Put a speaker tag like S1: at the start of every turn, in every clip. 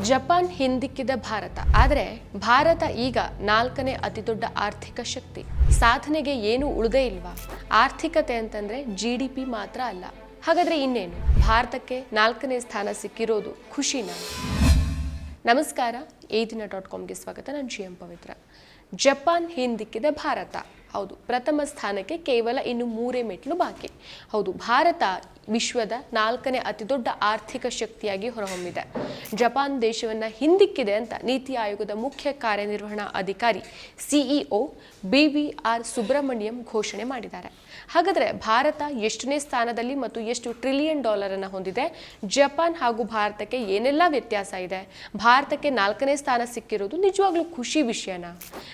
S1: Japan ಹಿಂದಿಕ್ಕಿದ ಭಾರತ. ಆದರೆ ಭಾರತ ಈಗ ನಾಲ್ಕನೇ ಅತಿದೊಡ್ಡ ಆರ್ಥಿಕ ಶಕ್ತಿ. ಸಾಧನೆಗೆ ಏನು ಉಳಿದೇ ಇಲ್ವಾ? ಆರ್ಥಿಕತೆ ಅಂತಂದ್ರೆ ಜಿ ಡಿ ಪಿ ಮಾತ್ರ ಅಲ್ಲ. ಹಾಗಾದ್ರೆ ಇನ್ನೇನು? ಭಾರತಕ್ಕೆ ನಾಲ್ಕನೇ ಸ್ಥಾನ ಸಿಕ್ಕಿರೋದು ಖುಷಿನ? ನಮಸ್ಕಾರ ಈ ದಿನ ಡಾಟ್ ಕಾಮ್ಗೆ ಸ್ವಾಗತ. ನಾನು ಜಿ ಎಂ ಪವಿತ್ರ. ಜಪಾನ್ ಹಿಂದಿಕ್ಕಿದ ಭಾರತ. ಹೌದು, ಪ್ರಥಮ ಸ್ಥಾನಕ್ಕೆ ಕೇವಲ ಇನ್ನು ಮೂರೇ ಮೆಟ್ಲು ಬಾಕಿ. ಹೌದು, ಭಾರತ ವಿಶ್ವದ ನಾಲ್ಕನೇ ಅತಿದೊಡ್ಡ ಆರ್ಥಿಕ ಶಕ್ತಿಯಾಗಿ ಹೊರಹೊಮ್ಮಿದೆ. ಜಪಾನ್ ದೇಶವನ್ನ ಹಿಂದಿಕ್ಕಿದೆ ಅಂತ ನೀತಿ ಆಯೋಗದ ಮುಖ್ಯ ಕಾರ್ಯನಿರ್ವಹಣಾ ಅಧಿಕಾರಿ CEO B V R Subrahmanyam ಘೋಷಣೆ ಮಾಡಿದ್ದಾರೆ. ಹಾಗಾದ್ರೆ ಭಾರತ ಎಷ್ಟನೇ ಸ್ಥಾನದಲ್ಲಿ ಮತ್ತು ಎಷ್ಟು ಟ್ರಿಲಿಯನ್ ಡಾಲರ್ ಅನ್ನ ಹೊಂದಿದೆ? ಜಪಾನ್ ಹಾಗೂ ಭಾರತಕ್ಕೆ ಏನೆಲ್ಲ ವ್ಯತ್ಯಾಸ ಇದೆ? ಭಾರತಕ್ಕೆ ನಾಲ್ಕನೇ ಸ್ಥಾನ ಸಿಕ್ಕಿರೋದು ನಿಜವಾಗ್ಲೂ ಖುಷಿ ವಿಷಯನ?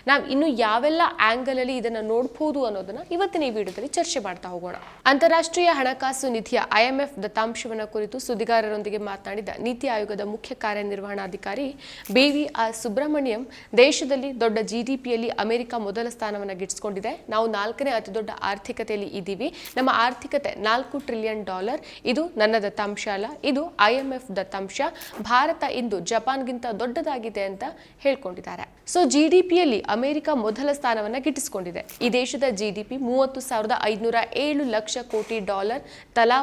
S1: ನಾವು ಇನ್ನು ಯಾವೆಲ್ಲ ಆಂಗಲ್ ಇದನ್ನು ನೋಡಬಹುದು ಅನ್ನೋದನ್ನ ಇವತ್ತಿನ ಈ ವಿಡಿಯೋದಲ್ಲಿ ಚರ್ಚೆ ಮಾಡ್ತಾ ಹೋಗೋಣ. ಅಂತಾರಾಷ್ಟ್ರೀಯ ಹಣಕಾಸು ನಿಧಿಯ ಐಎಂಎಫ್ ದತ್ತಾಂಶವನ್ನು ಕುರಿತು ಸುದ್ದಿಗಾರರೊಂದಿಗೆ ಮಾತನಾಡಿದ ನೀತಿ ಆಯೋಗದ ಮುಖ್ಯ ಕಾರ್ಯನಿರ್ವಹಣಾಧಿಕಾರಿ ಬಿ ವಿ ಆರ್ ಸುಬ್ರಹ್ಮಣ್ಯಂ, ದೇಶದಲ್ಲಿ ದೊಡ್ಡ ಜಿಡಿಪಿಯಲ್ಲಿ ಅಮೆರಿಕ ಮೊದಲ ಸ್ಥಾನವನ್ನು ಗಿಟ್ಟಿಸಿಕೊಂಡಿದೆ ನಾವು ನಾಲ್ಕನೇ ಅತಿ ದೊಡ್ಡ ಆರ್ಥಿಕತೆಯಲ್ಲಿ ಇದ್ದೀವಿ. ನಮ್ಮ ಆರ್ಥಿಕತೆ ನಾಲ್ಕು ಟ್ರಿಲಿಯನ್ ಡಾಲರ್. ಇದು ನನ್ನ ದತ್ತಾಂಶ ಅಲ್ಲ, ಇದು ಐಎಂಎಫ್ ದತ್ತಾಂಶ. ಭಾರತ ಇಂದು ಜಪಾನ್ಗಿಂತ ದೊಡ್ಡದಾಗಿದೆ ಅಂತ ಹೇಳ್ಕೊಂಡಿದ್ದಾರೆ. ಸೊ, ಜಿಡಿಪಿಯಲ್ಲಿ ಅಮೆರಿಕ ಮೊದಲ ಸ್ಥಾನವನ್ನು ಗಿಟ್ಟಿಸಿಕೊಂಡಿದೆ. ಈ ದೇಶದ ಜಿಡಿಪಿ ಮೂವತ್ತು ಸಾವಿರದ ಐದುನೂರ ಏಳು ಲಕ್ಷ ಕೋಟಿ ಡಾಲರ್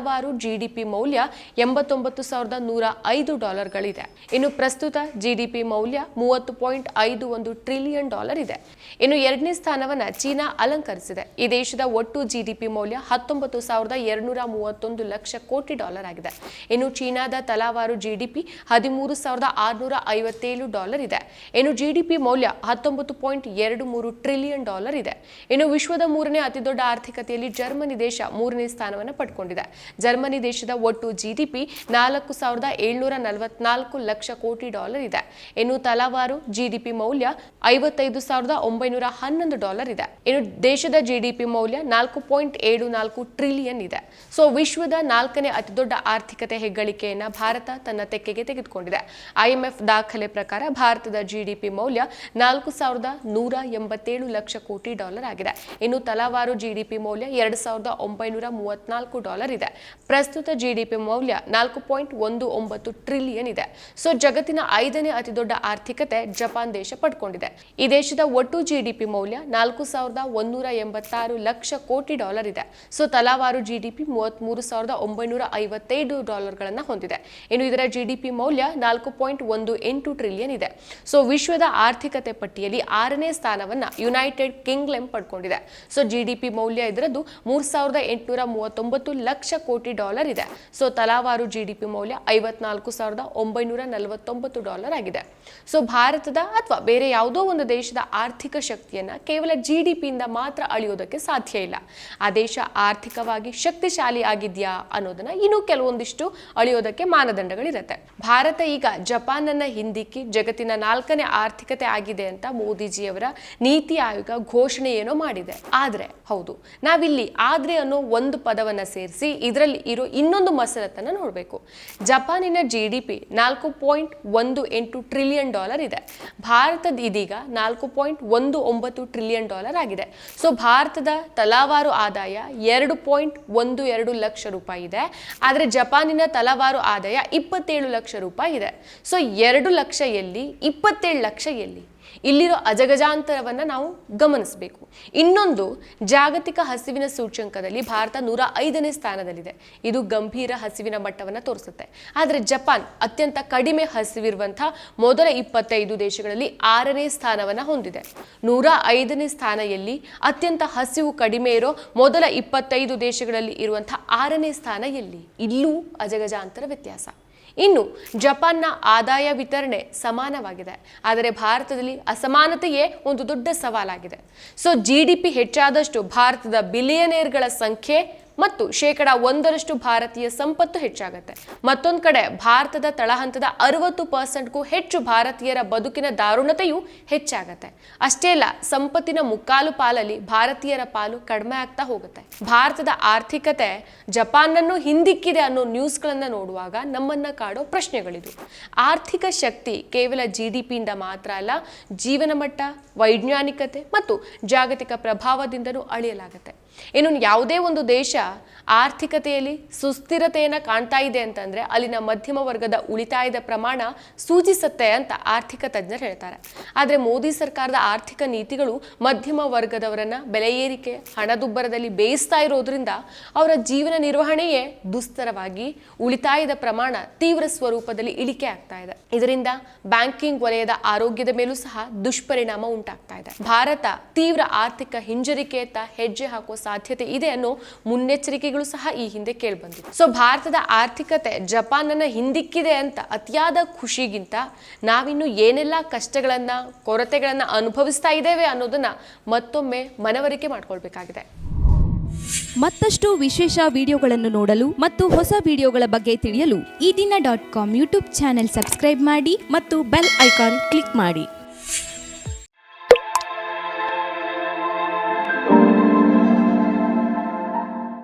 S1: ತಲಾವಾರು ಜಿಡಿಪಿ ಮೌಲ್ಯ ಎಂಬತ್ತೊಂಬತ್ತು ಸಾವಿರದ ನೂರ ಐದು ಡಾಲರ್ಗಳಿದೆ. ಇನ್ನು ಪ್ರಸ್ತುತ ಜಿಡಿಪಿ ಮೌಲ್ಯ ಮೂವತ್ತು ಪಾಯಿಂಟ್ ಐದು ಒಂದು ಟ್ರಿಲಿಯನ್ ಡಾಲರ್ ಇದೆ. ಇನ್ನು ಎರಡನೇ ಸ್ಥಾನವನ್ನ ಚೀನಾ ಅಲಂಕರಿಸಿದೆ. ಈ ದೇಶದ ಒಟ್ಟು ಜಿಡಿಪಿ ಮೌಲ್ಯ ಹತ್ತೊಂಬತ್ತು ಸಾವಿರದ ಎರಡುನೂರ ಮೂವತ್ತೊಂದು ಲಕ್ಷ ಕೋಟಿ ಡಾಲರ್ ಆಗಿದೆ. ಇನ್ನು ಚೀನಾದ ತಲಾವಾರು ಜಿಡಿಪಿ ಹದಿಮೂರು ಸಾವಿರದ ಆರುನೂರ ಐವತ್ತೇಳು ಡಾಲರ್ ಇದೆ. ಇನ್ನು ಜಿಡಿಪಿ ಮೌಲ್ಯ ಹತ್ತೊಂಬತ್ತು ಪಾಯಿಂಟ್ ಎರಡು ಮೂರು ಟ್ರಿಲಿಯನ್ ಡಾಲರ್ ಇದೆ. ಇನ್ನು ವಿಶ್ವದ ಮೂರನೇ ಅತಿದೊಡ್ಡ ಆರ್ಥಿಕತೆಯಲ್ಲಿ ಜರ್ಮನಿ ದೇಶ ಮೂರನೇ ಸ್ಥಾನವನ್ನು ಪಡ್ಕೊಂಡಿದೆ. ಜರ್ಮನಿ ದೇಶದ ಒಟ್ಟು ಜಿಡಿಪಿ ನಾಲ್ಕು ಸಾವಿರದ ಏಳ್ನೂರ ನಲವತ್ನಾಲ್ಕು ಲಕ್ಷ ಕೋಟಿ ಡಾಲರ್ ಇದೆ. ಇನ್ನು ತಲಾವಾರು ಜಿಡಿಪಿ ಮೌಲ್ಯ ಐವತ್ತೈದು ಸಾವಿರದ ಒಂಬೈನೂರ ಹನ್ನೊಂದು ಡಾಲರ್ ಇದೆ. ಇನ್ನು ದೇಶದ ಜಿಡಿಪಿ ಮೌಲ್ಯ ನಾಲ್ಕು ಪಾಯಿಂಟ್ ಏಳು ನಾಲ್ಕು ಟ್ರಿಲಿಯನ್ ಇದೆ. ಸೊ ವಿಶ್ವದ ನಾಲ್ಕನೇ ಅತಿದೊಡ್ಡ ಆರ್ಥಿಕತೆ ಹೆಗ್ಗಳಿಕೆಯನ್ನ ಭಾರತ ತನ್ನ ತೆಕ್ಕೆಗೆ ತೆಗೆದುಕೊಂಡಿದೆ. ಐಎಂಎಫ್ ದಾಖಲೆ ಪ್ರಕಾರ ಭಾರತದ ಜಿಡಿಪಿ ಮೌಲ್ಯ ನಾಲ್ಕು ಸಾವಿರದ ನೂರ ಎಂಬತ್ತೇಳು ಲಕ್ಷ ಕೋಟಿ ಡಾಲರ್ ಆಗಿದೆ. ಇನ್ನು ತಲಾವಾರು ಜಿಡಿಪಿ ಮೌಲ್ಯ ಎರಡು ಸಾವಿರದ ಒಂಬೈನೂರ ಮೂವತ್ನಾಲ್ಕು ಡಾಲರ್ ಇದೆ. ಪ್ರಸ್ತುತ ಜಿಡಿಪಿ ಮೌಲ್ಯ ನಾಲ್ಕು ಪಾಯಿಂಟ್ ಒಂದು ಒಂಬತ್ತು ಟ್ರಿಲಿಯನ್ ಇದೆ. ಸೊ ಜಗತ್ತಿನ ಐದನೇ ಅತಿದೊಡ್ಡ ಆರ್ಥಿಕತೆ ಜಪಾನ್ ದೇಶ ಪಡ್ಕೊಂಡಿದೆ. ಈ ದೇಶದ ಒಟ್ಟು ಜಿಡಿಪಿ ಮೌಲ್ಯ ನಾಲ್ಕು ಸಾವಿರದ ಒಂದೂರ ಎಂಬತ್ತಾರು ಲಕ್ಷ ಕೋಟಿ ಡಾಲರ್ ಇದೆ. ಸೊ ತಲಾವಾರು ಜಿಡಿಪಿ ಮೂವತ್ಮೂರು ಸಾವಿರದ ಒಂಬೈನೂರ ಐವತ್ತೈದು ಡಾಲರ್ಗಳನ್ನು ಹೊಂದಿದೆ. ಇನ್ನು ಇದರ ಜಿಡಿಪಿ ಮೌಲ್ಯ ನಾಲ್ಕು ಪಾಯಿಂಟ್ ಒಂದು ಎಂಟು ಟ್ರಿಲಿಯನ್ ಇದೆ. ಸೊ ವಿಶ್ವದ ಆರ್ಥಿಕತೆ ಪಟ್ಟಿಯಲ್ಲಿ ಆರನೇ ಸ್ಥಾನವನ್ನ ಯುನೈಟೆಡ್ ಕಿಂಗ್ಲೆಮ್ ಪಡ್ಕೊಂಡಿದೆ. ಸೊ ಜಿಡಿಪಿ ಮೌಲ್ಯ ಇದರದ್ದು ಮೂರ್ ಸಾವಿರದ ಎಂಟುನೂರ ಮೂವತ್ತೊಂಬತ್ತು ಲಕ್ಷ ಕೋಟಿ ಡಾಲರ್ ಇದೆ. ಸೊ ತಲಾವಾರು ಜಿಡಿಪಿ ಮೌಲ್ಯ ಐವತ್ನಾಲ್ಕು ಸಾವಿರದ ಒಂಬೈನೂರ ನಲವತ್ತೊಂಬತ್ತು ಡಾಲರ್ ಆಗಿದೆ. ಸೊ ಭಾರತದ ಅಥವಾ ಬೇರೆ ಯಾವುದೋ ಒಂದು ದೇಶದ ಆರ್ಥಿಕ ಶಕ್ತಿಯನ್ನ ಕೇವಲ ಜಿಡಿಪಿಯಿಂದ ಮಾತ್ರ ಅಳಿಯೋದಕ್ಕೆ ಸಾಧ್ಯ ಇಲ್ಲ. ಆ ದೇಶ ಆರ್ಥಿಕವಾಗಿ ಶಕ್ತಿಶಾಲಿ ಆಗಿದ್ಯಾ ಅನ್ನೋದನ್ನ ಇನ್ನೂ ಕೆಲವೊಂದಿಷ್ಟು ಅಳಿಯೋದಕ್ಕೆ ಮಾನದಂಡಗಳಿರುತ್ತೆ. ಭಾರತ ಈಗ ಜಪಾನ್ ಅನ್ನ ಹಿಂದಿಕ್ಕಿ ಜಗತ್ತಿನ ನಾಲ್ಕನೇ ಆರ್ಥಿಕತೆ ಆಗಿದೆ ಅಂತ ಮೋದಿಜಿಯವರ ನೀತಿ ಆಯೋಗ ಘೋಷಣೆ ಏನೋ ಮಾಡಿದೆ. ಆದ್ರೆ ಹೌದು, ನಾವಿಲ್ಲಿ ಆದ್ರೆ ಅನ್ನೋ ಒಂದು ಪದವನ್ನ ಸೇರಿಸಿ ಇದರಲ್ಲಿ ಇರೋ ಇನ್ನೊಂದು ಮಸರತ್ತನ್ನ ನೋಡಬೇಕು. ಜಪಾನಿನ ಜಿ ಡಿ ಪಿ ನಾಲ್ಕು ಪಾಯಿಂಟ್ ಒಂದು ಎಂಟು ಟ್ರಿಲಿಯನ್ ಡಾಲರ್ ಇದೆ. ಭಾರತದ ಇದೀಗ ನಾಲ್ಕು ಪಾಯಿಂಟ್ ಒಂದು ಒಂಬತ್ತು ಟ್ರಿಲಿಯನ್ ಡಾಲರ್ ಆಗಿದೆ. ಸೊ ಭಾರತದ ತಲಾವಾರು ಆದಾಯ ಎರಡು ಪಾಯಿಂಟ್ ಒಂದು ಎರಡು ಲಕ್ಷ ರೂಪಾಯಿ ಇದೆ. ಆದರೆ ಜಪಾನಿನ ತಲಾವಾರು ಆದಾಯ ಇಪ್ಪತ್ತೇಳು ಲಕ್ಷ ರೂಪಾಯಿ ಇದೆ. ಸೊ ಎರಡು ಲಕ್ಷ ಎಲ್ಲಿ, ಇಪ್ಪತ್ತೇಳು ಲಕ್ಷ ಎಲ್ಲಿ? ಇಲ್ಲಿರೋ ಅಜಗಜಾಂತರವನ್ನ ನಾವು ಗಮನಿಸಬೇಕು. ಇನ್ನೊಂದು ಜಾಗತಿಕ ಹಸಿವಿನ ಸೂಚ್ಯಂಕದಲ್ಲಿ ಭಾರತ ನೂರ ಐದನೇ ಸ್ಥಾನದಲ್ಲಿದೆ. ಇದು ಗಂಭೀರ ಹಸಿವಿನ ಮಟ್ಟವನ್ನು ತೋರಿಸುತ್ತೆ. ಆದರೆ ಜಪಾನ್ ಅತ್ಯಂತ ಕಡಿಮೆ ಹಸಿವಿರುವಂಥ ಮೊದಲ ಇಪ್ಪತ್ತೈದು ದೇಶಗಳಲ್ಲಿ ಆರನೇ ಸ್ಥಾನವನ್ನ ಹೊಂದಿದೆ. ನೂರ ಐದನೇ ಸ್ಥಾನ ಎಲ್ಲಿ? ಅತ್ಯಂತ ಹಸಿವು ಕಡಿಮೆ ಇರೋ ಮೊದಲ ಇಪ್ಪತ್ತೈದು ದೇಶಗಳಲ್ಲಿ ಇರುವಂಥ ಆರನೇ ಸ್ಥಾನ ಎಲ್ಲಿ? ಇಲ್ಲೂ ಅಜಗಜಾಂತರ ವ್ಯತ್ಯಾಸ. ಇನ್ನು ಜಪಾನ್ನ ಆದಾಯ ವಿತರಣೆ ಸಮಾನವಾಗಿದೆ. ಆದರೆ ಭಾರತದಲ್ಲಿ ಅಸಮಾನತೆಯೇ ಒಂದು ದೊಡ್ಡ ಸವಾಲಾಗಿದೆ. ಸೊ ಜಿ ಡಿ ಪಿ ಹೆಚ್ಚಾದಷ್ಟು ಭಾರತದ ಬಿಲಿಯನೇರ್ಗಳ ಸಂಖ್ಯೆ ಮತ್ತು ಶೇಕಡ ಒಂದರಷ್ಟು ಭಾರತೀಯ ಸಂಪತ್ತು ಹೆಚ್ಚಾಗುತ್ತೆ. ಮತ್ತೊಂದು ಕಡೆ ಭಾರತದ ತಳಹಂತದ ಅರವತ್ತು ಪರ್ಸೆಂಟ್ಗೂ ಹೆಚ್ಚು ಭಾರತೀಯರ ಬದುಕಿನ ದಾರುಣತೆಯು ಹೆಚ್ಚಾಗತ್ತೆ. ಅಷ್ಟೇ ಅಲ್ಲ, ಸಂಪತ್ತಿನ ಮುಕ್ಕಾಲು ಪಾಲಲ್ಲಿ ಭಾರತೀಯರ ಪಾಲು ಕಡಿಮೆ ಆಗ್ತಾ ಹೋಗುತ್ತೆ. ಭಾರತದ ಆರ್ಥಿಕತೆ ಜಪಾನನ್ನು ಹಿಂದಿಕ್ಕಿದೆ ಅನ್ನೋ ನ್ಯೂಸ್ಗಳನ್ನ ನೋಡುವಾಗ ನಮ್ಮನ್ನ ಕಾಡೋ ಪ್ರಶ್ನೆಗಳಿದು. ಆರ್ಥಿಕ ಶಕ್ತಿ ಕೇವಲ ಜಿ ಡಿ ಪಿಯಿಂದ ಮಾತ್ರ ಅಲ್ಲ, ಜೀವನ ಮಟ್ಟ, ವೈಜ್ಞಾನಿಕತೆ ಮತ್ತು ಜಾಗತಿಕ ಪ್ರಭಾವದಿಂದಲೂ ಅಳಿಯಲಾಗುತ್ತೆ. ಇನ್ನು ಯಾವುದೇ ಒಂದು ದೇಶ ಆರ್ಥಿಕತೆಯಲ್ಲಿ ಸುಸ್ಥಿರತೆಯನ್ನು ಕಾಣ್ತಾ ಇದೆ ಅಂತಂದ್ರೆ ಅಲ್ಲಿನ ಮಧ್ಯಮ ವರ್ಗದ ಉಳಿತಾಯದ ಪ್ರಮಾಣ ಸೂಚಿಸುತ್ತೆ ಅಂತ ಆರ್ಥಿಕ ತಜ್ಞರು ಹೇಳ್ತಾರೆ. ಆದರೆ ಮೋದಿ ಸರ್ಕಾರದ ಆರ್ಥಿಕ ನೀತಿಗಳು ಮಧ್ಯಮ ವರ್ಗದವರನ್ನ ಬೆಲೆ ಏರಿಕೆ, ಹಣದುಬ್ಬರದಲ್ಲಿ ಬೇಯಿಸ್ತಾ ಇರೋದ್ರಿಂದ ಅವರ ಜೀವನ ನಿರ್ವಹಣೆಯೇ ದುಸ್ತರವಾಗಿ ಉಳಿತಾಯದ ಪ್ರಮಾಣ ತೀವ್ರ ಸ್ವರೂಪದಲ್ಲಿ ಇಳಿಕೆ ಆಗ್ತಾ ಇದೆ. ಇದರಿಂದ ಬ್ಯಾಂಕಿಂಗ್ ವಲಯದ ಆರೋಗ್ಯದ ಮೇಲೂ ಸಹ ದುಷ್ಪರಿಣಾಮ ಉಂಟಾಗ್ತಾ ಇದೆ. ಭಾರತ ತೀವ್ರ ಆರ್ಥಿಕ ಹಿಂಜರಿಕೆಯತ್ತ ಹೆಜ್ಜೆ ಹಾಕುವ ಸಾಧ್ಯತೆ ಇದೆ ಅನ್ನೋ ಮುನ್ನೆಚ್ಚರಿಕೆಗಳು ಸಹ ಈ ಹಿಂದೆ ಕೇಳಿಬಂದಿದೆ ಸೊ ಭಾರತದ ಆರ್ಥಿಕತೆ ಜಪಾನನ್ನ ಹಿಂದಿಕ್ಕಿದೆ ಅಂತ ಅತಿಯಾದ ಖುಷಿಗಿಂತ ನಾವಿನ್ನು ಏನೆಲ್ಲ ಕಷ್ಟಗಳನ್ನ, ಕೊರತೆಗಳನ್ನ ಅನುಭವಿಸ್ತಾ ಇದ್ದೇವೆ ಅನ್ನೋದನ್ನ ಮತ್ತೊಮ್ಮೆ ಮನವರಿಕೆ ಮಾಡ್ಕೊಳ್ಬೇಕಾಗಿದೆ.
S2: ಮತ್ತಷ್ಟು ವಿಶೇಷ ವಿಡಿಯೋಗಳನ್ನು ನೋಡಲು ಮತ್ತು ಹೊಸ ವಿಡಿಯೋಗಳ ಬಗ್ಗೆ ತಿಳಿಯಲು
S3: ಈ ದಿನ dot com YouTube channel subscribe ಮಾಡಿ
S2: ಮತ್ತು ಬೆಲ್ ಐಕಾನ್ ಕ್ಲಿಕ್ ಮಾಡಿ.